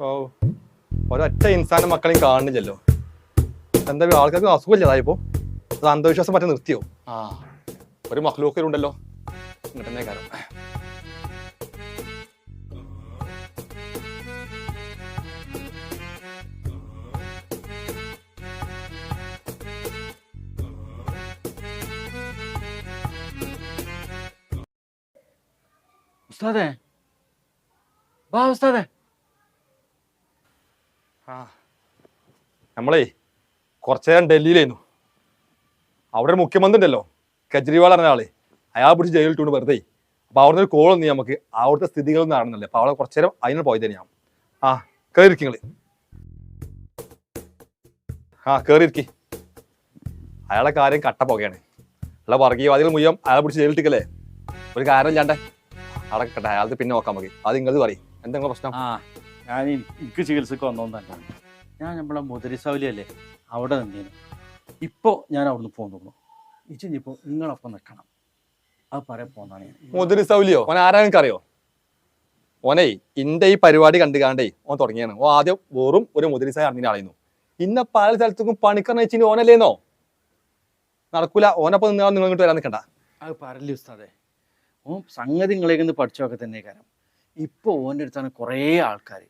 ഓ ഒരൊറ്റ ഇൻസാന്റെ മക്കളെയും കാണുന്നില്ലല്ലോ. എന്താ ആൾക്കാർക്ക് അസുഖമില്ലതായപ്പോ അത് അന്ധവിശ്വാസം മറ്റേ നിർത്തിയോ? ആ ഒരു മക്കളൊക്കെ ഉണ്ടല്ലോ തന്നെ കാരണം ഉസ്താദേ. വാ ഉസ്താദേ. നമ്മളേ കുറച്ചു നേരം ഡൽഹിയിലായിരുന്നു. അവിടെ ഒരു മുഖ്യമന്ത്രി ഉണ്ടല്ലോ കെജ്രിവാൾ പറഞ്ഞ ആൾ. അയാൾ പിടിച്ച് ജയിലിൽ ഇട്ടുകൊണ്ട് വെറുതെ. അപ്പൊ അവിടുന്ന് ഒരു കോൾ നീ നമുക്ക്. അവിടുത്തെ സ്ഥിതികളൊന്നും ആണെന്നല്ലേ അപ്പൊ അവിടെ കുറച്ചു നേരം അതിനോട് പോയി തന്നെയാണ് ആ കയറിയിരിക്കങ്ങൾ ആ കയറിയിരിക്കി അയാളെ കാര്യം കട്ട പോകയാണ്. അയാളെ വർഗീയവാദികൾ മുഴുവൻ അയാളെ പിടിച്ച് ജയിലിട്ടിക്കല്ലേ ഒരു കാര്യം ഇല്ലാണ്ടേ അടക്കട്ടെ കട്ടെ അയാൾക്ക് പിന്നെ നോക്കാൻ മതി അത് നിങ്ങളത് പറയും. എന്തെങ്കിലും പ്രശ്നം? ആ. ഞാൻ എനിക്ക് ചികിത്സക്ക് വന്നോന്നല്ല ഞാൻ നമ്മളെ മുതിരിസൗലി അല്ലേ അവിടെ നിന്നേനു. ഇപ്പോൾ ഞാൻ അവിടുന്ന് പോന്നു ഇച്ചിനിപ്പോൾ നിങ്ങളൊപ്പം നിൽക്കണം അത് പറയാൻ പോന്നാണ് ഞാൻ. മുതിരി സൗലിയോ ഓൻ ആരാണെന്ന് അറിയോ ഓനെ ഇന്റെ ഈ പരിപാടി കണ്ടു കാണ്ടേ ഓൻ തുടങ്ങിയാണ്. ഓ ആദ്യം വെറും ഒരു മുതിരിസായി അറിഞ്ഞ ആളായിരുന്നു ഇന്ന പല സ്ഥലത്തേക്കും പണിക്കറിന് വെച്ചിന് ഓനല്ലേന്നോ? നടക്കൂല ഓനപ്പം നിങ്ങൾ നിങ്ങൾ ഇങ്ങോട്ട് വരാൻ നിൽക്കണ്ട അത് പറയില്ല ഉസ്താദേ. ഓ സംഗതി നിങ്ങളേക്കൊന്ന് പഠിച്ചൊക്കെ തന്നെ കാരണം ഇപ്പോൾ ഓന്റെ അടുത്താണ് കുറേ ആൾക്കാർ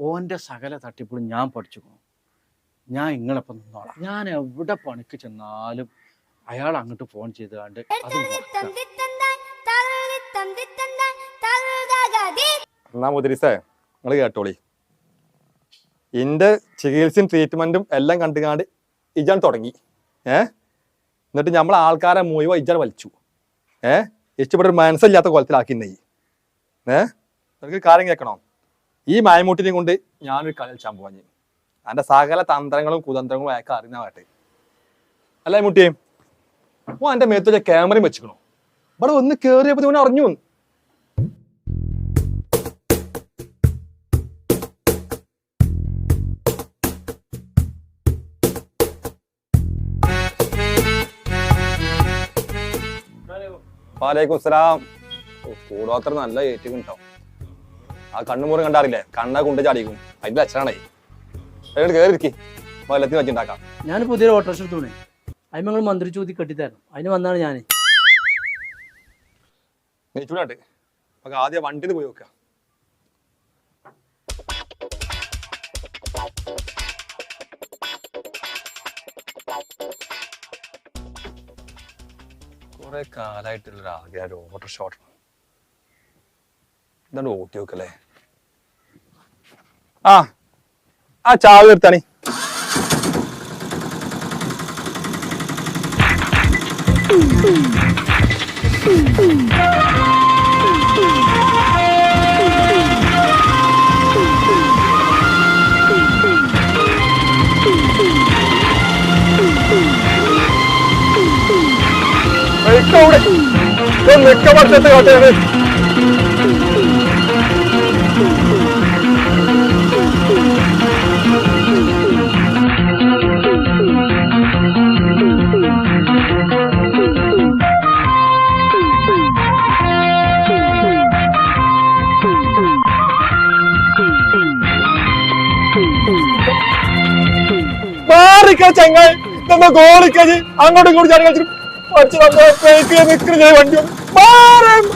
ഓന്റെ സകല തട്ടിപ്പും ഞാൻ പഠിച്ചു ഞാൻ ഇങ്ങളൊപ്പം നിന്നോളാം. ഞാൻ എവിടെ പണിക്ക് ചെന്നാലും അയാൾ അങ്ങോട്ട് ഫോൺ ചെയ്തുകൊണ്ട്. എന്നാ നിങ്ങൾ കേട്ടോളി. എന്റെ ചികിത്സയും ട്രീറ്റ്മെന്റും എല്ലാം കണ്ടുകാണ്ട് ഇജാൻ തുടങ്ങി. ഏ? എന്നിട്ട് നമ്മൾ ആൾക്കാരെ മുഴുവൻ ഇജാൻ വലിച്ചു. ഏ? ഇഷ്ടപ്പെട്ട ഒരു മനസ്സില്ലാത്ത കോലത്തിലാക്കിന്നേ ഏ? നിനക്ക് കാര്യം കേൾക്കണോ ഈ മായമൂട്ടിനെ കൊണ്ട് ഞാനൊരു കളി കളിച്ചാൻ പോവാൻ എന്റെ സകല തന്ത്രങ്ങളും കുതന്ത്രങ്ങളും അയാൾക്ക് അറിഞ്ഞാവട്ടെ അല്ല മുട്ടിയെ ഓ എന്റെ മേത്തൊരു ക്യാമറയും വെച്ചിക്കണോ ഇവിടെ ഒന്ന് കയറിയപ്പോൾ ഇവനെ അറിഞ്ഞു വാലേക്കും സലാം. കൂടോത്ര നല്ല ഏറ്റവും ഉണ്ടാവും ആ കണ്ണുമുറി കണ്ടാറില്ലേ? കണ്ണ കൊണ്ട് ചാടിക്കും അതിന്റെ അച്ഛനാണേ. അതിനോട് കയറി ഇരിക്കി വല്ലത്തിന് വെച്ചുണ്ടാക്കാം ഞാൻ പുതിയൊരു ഓട്ടോറിക്ഷ എടുത്തോണേ അതിന് ഞങ്ങൾ മന്ത്രി ചോദ്യം കെട്ടിത്തരണം. അതിന് വന്നാണ് ഞാൻ ചൂടാട്ട്. നമുക്ക് ആദ്യം വണ്ടിയിൽ പോയി നോക്ക. കുറെ കാലായിട്ടുള്ള ആഗ്രഹം ഓട്ടോറിക്ഷ ഷോട്ട് എന്താണ് ഓട്ടി നോക്കല്ലേ ആ ആ ചാവ് നിർത്താണി മിക്ക വർഷത്തെ കോട്ടയാണ് മാറിക്ക ചങ്ങായി. നമ്മ ഗോളിക്കത് അങ്ങോട്ടും ഇങ്ങോട്ടും ചാടി കളിച്ചു പഠിച്ചു നമ്മളെ ബ്രേക്ക് നിൽക്കുന്ന വണ്ടി മാറും.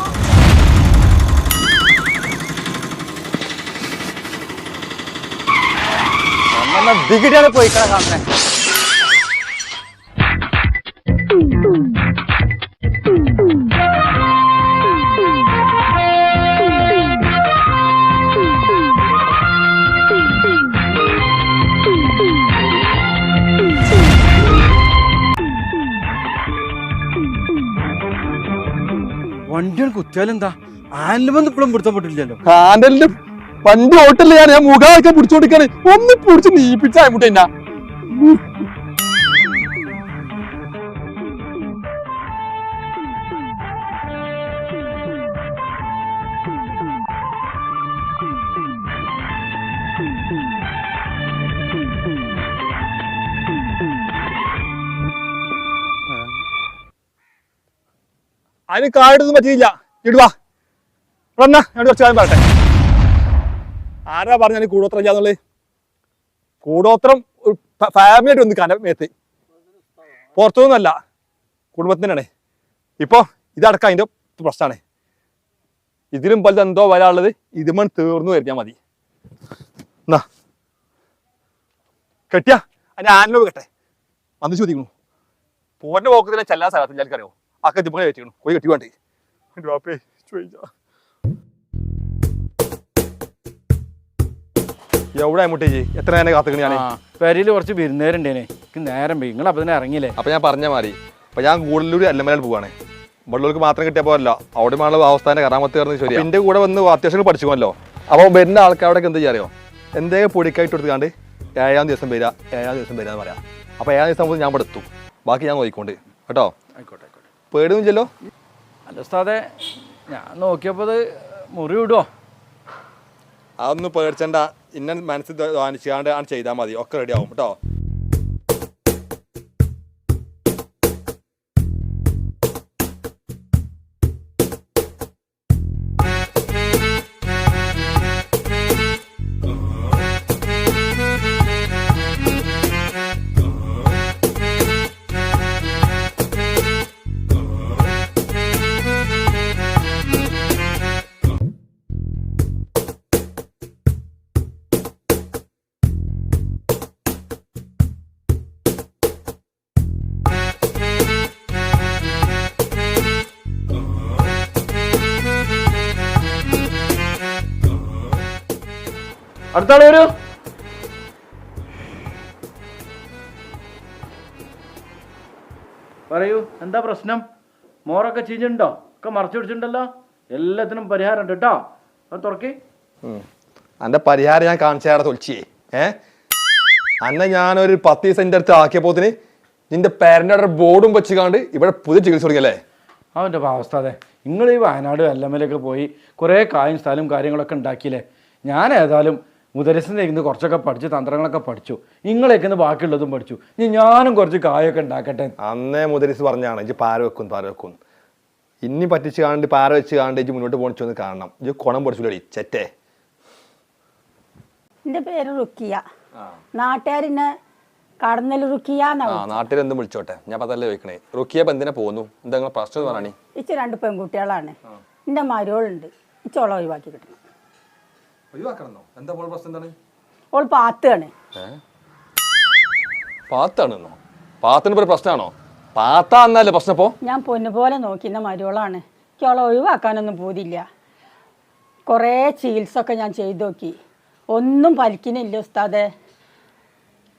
മാറ്. ദിഗിടാണ് പോയി കാണുന്നത് വണ്ടികൾ കുത്തിയാലെന്താ? ആനിലുമെന്ന് ഇപ്പോഴും വണ്ടി ഓട്ടില്ല ഞാൻ മുഖമൊക്കെ പിടിച്ചോണ്ടിരിക്കാണ്. ഒന്ന് പിടിച്ച് നീപ്പിച്ചായ അതിന് കാടൊന്നും പറ്റിയില്ല. ഇടുവാ വന്നാ ഞാൻ കുറച്ച് കാര്യം പറയട്ടെ. ആരാ പറഞ്ഞ കൂടോത്രം ചെയ്യാന്നുള്ളത് കൂടോത്രം ഫാമിലി ആയിട്ട് ഒന്ന് കന മേത്ത്. പുറത്തുനിന്നല്ല. കുടുംബത്തിനാണ്. ഇപ്പോൾ ഇതടക്കം അതിന്റെ പ്രശ്നമാണ്. ഇതിലും വലുത് എന്തോ വരാനുള്ളത് ഇതുമൺ തീർന്നു കഴിഞ്ഞാൽ മതി. എന്നാ. കെട്ടിയാ. അതിന് ആനലോ കെട്ടെ. വന്ന് ചോദിക്കണു പോന്റെ പോക്കത്തിലെ ചെല്ലാൻ സ്ഥലത്ത് എനിക്കറിയോ? ആ കെട്ടിപ്പണി വെച്ചിക്കണു പോയി കെട്ടി വേണ്ടേ എന്റെ ബാപ്പേ ചോദിച്ചാ. എവിടെ മുട്ടേജി എത്ര നേരം കാത്തുക്കണ ഞാൻ പെരയിൽ കുറച്ച് വിരുന്നേരുണ്ടേനെ. എനിക്ക് നേരം പോയി നിങ്ങൾ അപ്പം തന്നെ ഇറങ്ങിയില്ലേ? അപ്പൊ ഞാൻ പറഞ്ഞ മാറി അപ്പൊ ഞാൻ കൂടുതലൂർ അല്ലമലയിൽ പോവാണ്. വെള്ളൂർക്ക് മാത്രം കിട്ടിയ പോരല്ല. അവിടെ അവസ്ഥ അവസ്ഥാന്റെ കറാമത്ത് കയറുന്നത് ശരി എന്റെ കൂടെ വന്ന് അത്യാവശ്യം പഠിച്ചുകൊല്ലോ അപ്പോൾ വരുന്ന ആൾക്കാരോടൊക്കെ എന്താ അറിയോ എന്തെങ്കിലും പൊടിക്കായിട്ട് എടുത്തുകൊണ്ട് ഏഴാം ദിവസം വരിക ഏഴാം ദിവസം വരിക എന്ന് പറയാം. അപ്പൊ ഏഴാം ദിവസം മുതൽ ഞാൻ ഇവിടെ എത്തും. ബാക്കി ഞാൻ നോക്കിക്കൊണ്ട്. കേട്ടോ? ആയിക്കോട്ടെ. ആയിക്കോട്ടെ പേടിയൊന്നുമില്ലല്ലോ? അല്ല ഉസ്താദെ ഞാൻ നോക്കിയപ്പോൾ അത് മുറി വിടുവോ? അതൊന്നും പേടിച്ചണ്ട. ഇന്ന മനസ്സിൽ ധ്വാനിച്ചാണ്ട് ആണ് ചെയ്താൽ മതി. ഒക്കെ റെഡി ആവും കേട്ടോ. അടുത്ത ആൾ വരൂ. പറയൂ എന്താ പ്രശ്നം? മോറൊക്കെ ചീഞ്ഞിട്ടുണ്ടോ? ഒക്കെ മറച്ചു പിടിച്ചിട്ടുണ്ടല്ലോ? എല്ലാത്തിനും പരിഹാരം ഉണ്ട് കേട്ടോ. അത് തുറക്കി. അന്റെ പരിഹാരം ഞാൻ കാണിച്ചാടെ തൊലിച്ചേ. ഏ? അന്നെ ഞാനൊരു പത്ത് ദിവസം എന്റെ അടുത്ത് ആക്കിയപ്പോത്തിന് നിന്റെ പേരന്റെ ബോർഡും വെച്ചുകാണ്ട് ഇവിടെ പുതിയ ചികിത്സ തുടങ്ങിയല്ലേ അവന്റെ അവസ്ഥ അതെ നിങ്ങൾ ഈ വയനാട് എല്ലമ്മയിലൊക്കെ പോയി കുറേ കായും സ്ഥലവും കാര്യങ്ങളൊക്കെ ഉണ്ടാക്കിയില്ലേ? ഞാൻ ഏതായാലും മുദരസിന്റെ ഇരുന്ന് കുറച്ചൊക്കെ പഠിച്ചു തന്ത്രങ്ങളൊക്കെ പഠിച്ചു. നിങ്ങളേക്കുന്ന ഇന്ന് ബാക്കിയുള്ളതും പഠിച്ചു. ഇനി ഞാനും കുറച്ച് കായൊക്കെ ഉണ്ടാക്കട്ടെ. അന്നേ മുതരസ് പറഞ്ഞാണ് ഇജ് പാര വെക്കും പാര വെക്കും. ഇനി പറ്റിച്ച് കാണണ്ട് പാര വെച്ച് കാണണ്ട് ഇജ്ജ് മുന്നോട്ട് പോണിച്ചൊന്ന് കാണണം. ഇജ്ജ് കുണം പൊടിച്ചില്ലടി ചെറ്റേ. എന്റെ പേര് റുക്കിയ. നാട്ടുകാരിന് കടന്നൽ റുക്കിയ നാട്ടിൽ എന്തും വിളിച്ചോട്ടെ. ഞാൻ പതല്ലേ ചോദിക്കണേ. റുക്കിയ എന്തിനാ പോകുന്നു എന്താ പ്രശ്നം പറഞ്ഞാണി ഇച്ച രണ്ട് പെൺകുട്ടികളാണ്. എന്റെ മരുകളുണ്ട് ഇച്ചോളം ഒഴിവാക്കി കിട്ടണം. ഒഴിവാക്കണമെന്നോ? എന്താ പ്രശ്നം എന്താണ്? ഓൾ പാത്താണ്. പാത്താണെന്നോ? പാത്തിന് ഒരു പ്രശ്നമാണോ പാത്ത എന്നല്ലേ പ്രശ്നം ഇപ്പോ? ഞാൻ പൊന്നു പോലെ നോക്കുന്ന മരുവളാണ്. അവളെ ഒഴിവാക്കാനൊന്നും പോതില്ല കുറേ ചികിത്സ ഞാൻ ചെയ്തു നോക്കി. ഒന്നും ഫലിക്കുന്നില്ല ഉസ്താദെ.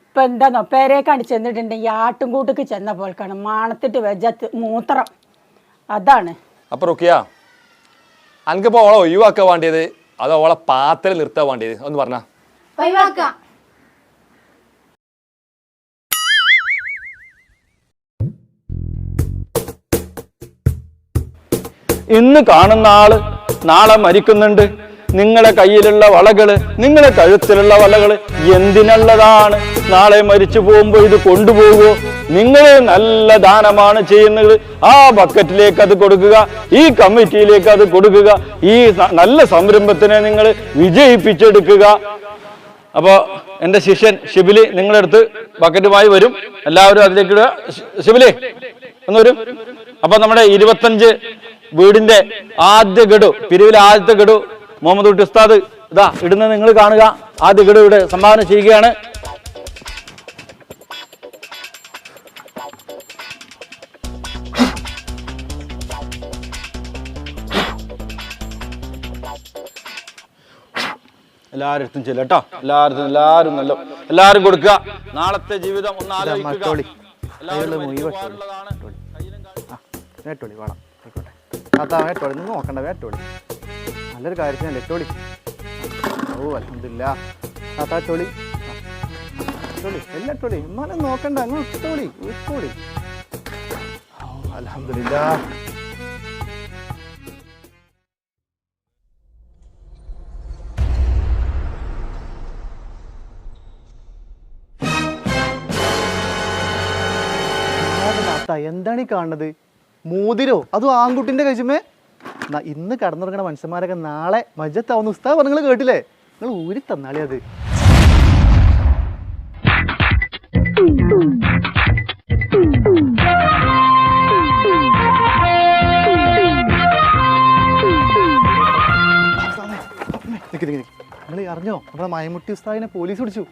ഇപ്പം എന്താന്നോ? പേരേക്കാണ്ട് ചെന്നിട്ടുണ്ടെങ്കിൽ ആട്ടുംകൂട്ടക്ക് ചെന്ന പോൽക്കാണ്. മാണത്തിട്ട് വെജ മൂത്രം. അതാണ്. അപ്പൊ റുക്കിയ അനക്കിപ്പോ അവളെ ഒഴിവാക്കാൻ വേണ്ടിയത് അതോ ഓളെ പാത്തിൽ നിർത്താൻ വേണ്ടിയത്? ഒന്ന് പറഞ്ഞ. ഇന്ന് കാണുന്ന ആൾ നാളെ മരിക്കുന്നുണ്ട്. നിങ്ങളെ കയ്യിലുള്ള വളകൾ നിങ്ങളെ കഴുത്തിലുള്ള വളകൾ എന്തിനുള്ളതാണ്? നാളെ മരിച്ചു പോകുമ്പോൾ ഇത് കൊണ്ടുപോകുമോ നിങ്ങൾ നല്ല ദാനമാണ് ചെയ്യുന്നത്. ആ ബക്കറ്റിലേക്ക് അത് കൊടുക്കുക ഈ കമ്മിറ്റിയിലേക്ക് അത് കൊടുക്കുക ഈ നല്ല സംരംഭത്തിനെ നിങ്ങൾ വിജയിപ്പിച്ചെടുക്കുക. അപ്പോൾ എന്റെ ശിഷ്യൻ ഷിബിലി നിങ്ങളടുത്ത് ബക്കറ്റുമായി വരും. എല്ലാവരും അതിലേക്ക് ഇടുക. ഷിബിലി ഒന്ന് വരും. അപ്പൊ നമ്മുടെ ഇരുപത്തഞ്ച് വീടിന്റെ ആദ്യ ഗഡു പിരിവിലെ ആദ്യത്തെ ഗഡു മുഹമ്മദ് ഉസ്താദ് ഇതാ ഇടുന്നത് നിങ്ങൾ കാണുക. ആദ്യ ഗഡു ഇവിടെ സംഭാവന ചെയ്യുകയാണ്. എല്ലാവരും അടുത്തും ചെല്ലും കേട്ടോ. എല്ലാവരും എല്ലാവരും നല്ല എല്ലാവരും കൊടുക്കുക. നാളത്തെ ജീവിതം ഒന്ന് ആലോചിക്കുക. വേട്ടോളി വേണം വേട്ടോളി നിങ്ങൾ നോക്കണ്ട വേട്ടോളി നല്ലൊരു കാര്യത്തിനല്ലേ എട്ടോളി ഓ അലഹമില്ല താത്ത ടോളി ടോളി എല്ലാം ടോളി എന്നാലും നോക്കണ്ട. അങ്ങ് അലഹമില്ല എന്താണ് ഈ കാണുന്നത്? മോതിരോ? അതും ആൺകുട്ടിന്റെ കഴിച്ചുമേ ഇന്ന് കടന്നുറങ്ങണ മനുഷ്യന്മാരൊക്കെ നാളെ മജ്ജത്താവുന്ന ഉസ്താവ് നിങ്ങൾ കേട്ടില്ലേ? നിങ്ങൾ ഊരി തന്നാളി അത്. നിങ്ങൾ അറിഞ്ഞോ? നമ്മുടെ മയമുട്ടി ഉസ്താദിനെ പോലീസ് പിടിച്ചു.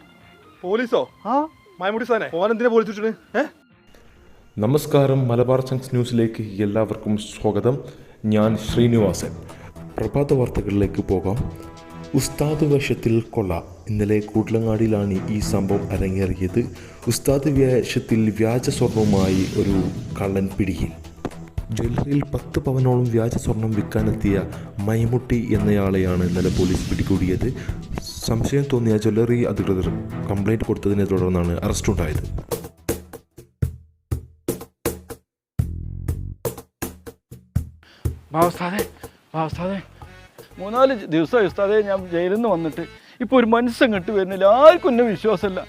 പോലീസോ? ആ? മയമുട്ടി ഉസ്താനെ ഓനെന്തിനാ പോലീസ് വിട്ടിട്ട് ഏഹ് നമസ്കാരം മലബാർ ചങ്സ് ന്യൂസിലേക്ക് എല്ലാവർക്കും സ്വാഗതം. ഞാൻ ശ്രീനിവാസൻ. പ്രഭാത വാർത്തകളിലേക്ക് പോകാം. ഉസ്താദ് വേഷത്തിൽ കൊള്ള. ഇന്നലെ കൂട്ടിലങ്ങാടിയിലാണ് ഈ സംഭവം അരങ്ങേറിയത്. ഉസ്താദ് വേഷത്തിൽ വ്യാജ സ്വർണവുമായി ഒരു കള്ളൻ പിടിയിൽ. ജ്വല്ലറിയിൽ പത്ത് പവനോളം വ്യാജ സ്വർണം വിൽക്കാനെത്തിയ മൈമുട്ടി എന്നയാളെയാണ് ഇന്നലെ പോലീസ് പിടികൂടിയത്. സംശയം തോന്നിയ ജ്വല്ലറി അധികൃതർ കംപ്ലൈന്റ് കൊടുത്തതിനെ തുടർന്നാണ് അറസ്റ്റുണ്ടായത്. ബാവസ്ഥാതെ ബാവസ്ഥാതെ മൂന്നാൽ ദിവസമായി ഉസ്താദേ ഞാൻ ജയിലിൽ നിന്ന് വന്നിട്ട്. ഇപ്പൊ ഒരു മനുഷ്യൻ കെട്ട് വരുന്നില്ല ആർക്കും എന്നെ വിശ്വാസമില്ല.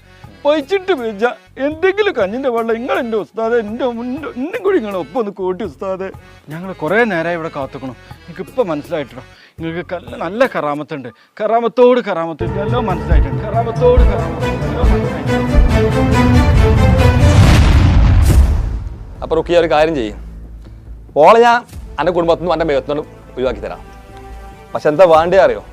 പഴിച്ചിട്ട് വെച്ച എന്തെങ്കിലും കഞ്ഞിന്റെ വെള്ളം നിങ്ങൾ എന്റെ ഉസ്താദെ എന്റെ മുന്നേ എന്നും കൂടി നിങ്ങൾ ഒപ്പം ഒന്ന് കൂട്ടി ഉസ്താദെ. ഞങ്ങൾ കുറേ നേരമായി ഇവിടെ കാത്തുക്കണം. നിങ്ങൾക്ക് ഇപ്പൊ മനസ്സിലായിട്ടോ നിങ്ങൾക്ക് കല്ല നല്ല കറാമത്തുണ്ട്. കറാമത്തോട് കറാമത്തുണ്ട്. എല്ലാം മനസ്സിലായിട്ടുണ്ട്. കറാമത്തോട് കറാമത്തുണ്ട്. എല്ലാം മനസ്സിലായിട്ടുണ്ട്. അപ്പൊ റുക്കിയ ഒരു കാര്യം ചെയ്യും. ഓളെ ഞാൻ എന്റെ കുടുംബത്തിൽ നിന്നും എന്റെ മേഘത്തിനും ഒഴിവാക്കി തരാം. പക്ഷെ എന്താ വേണ്ടേ അറിയോ?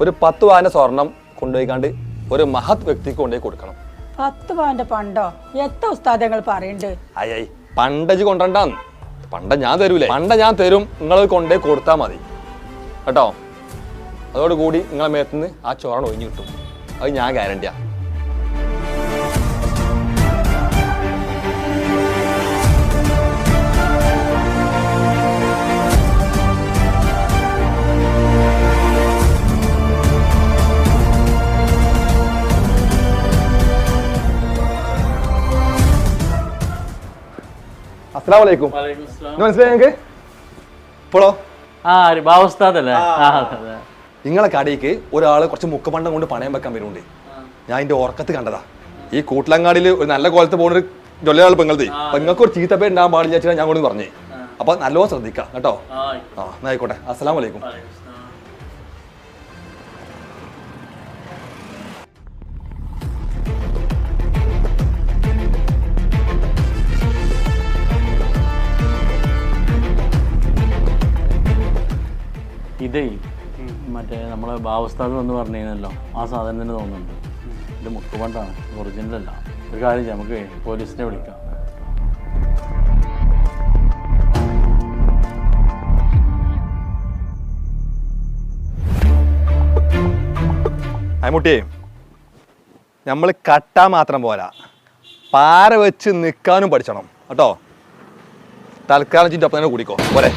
ഒരു പത്ത് പവന്റെ സ്വർണം കൊണ്ടുപോയിക്കാണ്ട് ഒരു മഹത് വ്യക്തിക്ക് കൊണ്ടുപോയി കൊടുക്കണം. പത്ത് വാന്റെ പണ്ടോ? എത്ര ഉസ്താദങ്ങൾ പറയണ്ട്? അയ്യായി പണ്ടജ് കൊണ്ടണ്ടാന്ന്. പണ്ട ഞാൻ തരൂലേ. പണ്ട ഞാൻ തരും. നിങ്ങൾ കൊണ്ടുപോയി കൊടുത്താൽ മതി. കേട്ടോ? അതോടുകൂടി നിങ്ങളെ മേത്തുനിന്ന് ആ ചോറ ഒഴിഞ്ഞു കിട്ടും. അത് ഞാൻ ഗ്യാരണ്ടിയാ അസ്സാം വലൈക്കും മനസ്സിലായി ഞങ്ങൾക്ക് ഇപ്പോഴോ ആ അതെ. നിങ്ങളെ കടയ്ക്ക് ഒരാൾ കുറച്ച് മുക്കപ്പണ്ടം കൊണ്ട് പണയം വെക്കാൻ വരുന്നുണ്ട്. ഞാൻ അതിന്റെ ഉറക്കത്ത് കണ്ടതാ. ഈ കൂട്ടിലങ്ങാടിയിൽ ഒരു നല്ല കോലത്ത് പോകുന്ന ഒരു ജൊല്ലയാൾ പെങ്ങളത് അപ്പൊ നിങ്ങൾക്ക് ഒരു ചീത്ത പേര് ഉണ്ടാകാൻ പാടില്ല ഞാൻ കൊണ്ട് പറഞ്ഞേ അപ്പൊ നല്ലോണം ശ്രദ്ധിക്കാം കേട്ടോ? ആ എന്നായിക്കോട്ടെ അസ്സലാം വലൈക്കും ഇതേ മറ്റേ നമ്മളെ ബാവസ്ഥാദ് എന്ന് പറഞ്ഞു ആ സാധനം തന്നെ തോന്നുന്നുണ്ട്. ഇത് മുട്ടുപണ്ടാണ് ഒറിജിനൽ അല്ല ഒരു കാര്യം നമുക്ക് പോലീസിനെ വിളിക്കാം. അയമുട്ടിയെ നമ്മൾ കട്ടാ മാത്രം പോരാ. പാര വെച്ച് നിൽക്കാനും പഠിച്ചണം. കേട്ടോ? തൽക്കാലം ചിന്റെ ഒപ്പം തന്നെ കൂടിക്കോ. പോരെ.